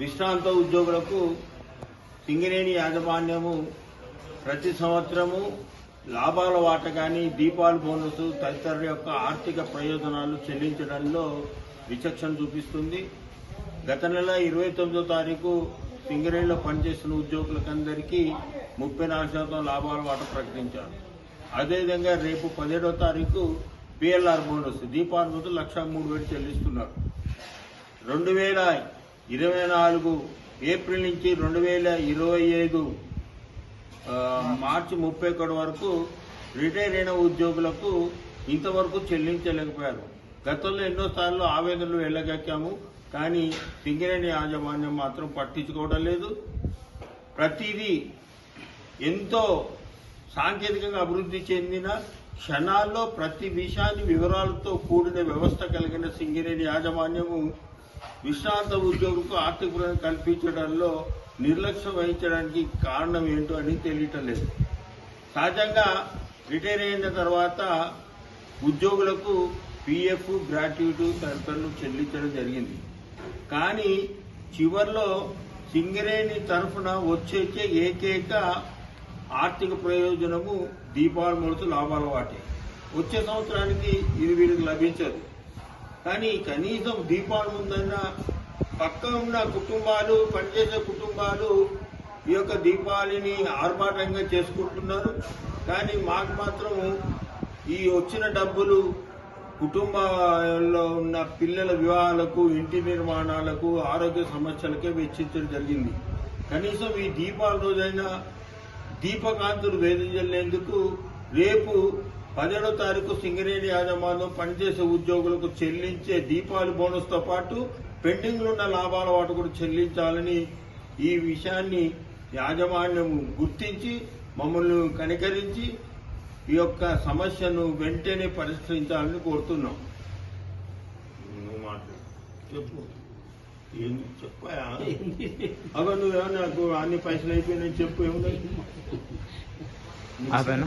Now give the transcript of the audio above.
విశ్రాంత ఉద్యోగులకు సింగరేణి యాజమాన్యము ప్రతి సంవత్సరము లాభాల వాట కానీ దీపావళి బోనస్ తదితరుల యొక్క ఆర్థిక ప్రయోజనాలు చెల్లించడంలో విచక్షణ చూపిస్తుంది. గత నెల ఇరవై తొమ్మిదో తారీఖు సింగరేణిలో పనిచేస్తున్న ఉద్యోగులకందరికీ ముప్పై నాలుగు శాతం లాభాల వాట ప్రకటించారు. అదేవిధంగా రేపు పదిహేడో తారీఖు పిఎల్ఆర్ బోనస్ దీపావళి ముందు లక్ష మూడు వేలు చెల్లిస్తున్నారు. రెండు వేల ఇరవై నాలుగు ఏప్రిల్ నుంచి రెండు వేల ఇరవై ఐదు మార్చి ముప్పై ఒకటి వరకు రిటైర్ అయిన ఉద్యోగులకు ఇంతవరకు చెల్లించలేకపోయారు. గతంలో ఎన్నోసార్లు ఆవేదనలు వెళ్ళగక్కాము కానీ సింగరేణి యాజమాన్యం మాత్రం పట్టించుకోవడం లేదు. ప్రతిదీ ఎంతో సాంకేతికంగా అభివృద్ధి చెందిన క్షణాల్లో ప్రతి విషయాన్ని వివరాలతో కూడిన వ్యవస్థ కలిగిన సింగరేణి యాజమాన్యము విశ్రాంత ఉద్యోగులకు ఆర్థిక ప్రయోజనం కల్పించడంలో నిర్లక్ష్యం వహించడానికి కారణం ఏంటో అని తెలియటం లేదు. సహజంగా రిటైర్ అయిన తర్వాత ఉద్యోగులకు పిఎఫ్ గ్రాట్యుటీ తదితరులు చెల్లించడం జరిగింది. కానీ చివర్లో సింగరేణి తరఫున వచ్చేచ్చే ఏకైక ఆర్థిక ప్రయోజనము దీపావళి మొదటి లాభాల వాటే. వచ్చే సంవత్సరానికి ఇది వీరికి లభించదు. కానీ కనీసం దీపాలు ఉందన్న పక్క ఉన్న కుటుంబాలు పనిచేసే కుటుంబాలు ఈ యొక్క దీపావళిని ఆర్భాటంగా చేసుకుంటున్నారు. కానీ మాకు మాత్రం ఈ వచ్చిన డబ్బులు కుటుంబాల్లో ఉన్న పిల్లల వివాహాలకు ఇంటి నిర్మాణాలకు ఆరోగ్య సమస్యలకే వెచ్చించడం జరిగింది. కనీసం ఈ దీపాల రోజైనా దీపకాంతులు వేధించలేందుకు రేపు పదిహేడో తారీఖు సింగరేణి యాజమాన్యం పనిచేసే ఉద్యోగులకు చెల్లించే దీపావళి బోనస్తో పాటు పెండింగ్లో ఉన్న లాభాల వాటి కూడా చెల్లించాలని ఈ విషయాన్ని యాజమాన్యం గుర్తించి మమ్మల్ని కనికరించి ఈ యొక్క సమస్యను వెంటనే పరిష్కరించాలని కోరుతున్నాం. నువ్వు మాట్లాడు చెప్పు. చెప్పా అవ నువ్వేమన్నా నాకు అన్ని పైసలు అయిపోయినాయి చెప్పు ఏమున్నాయి ఆపాను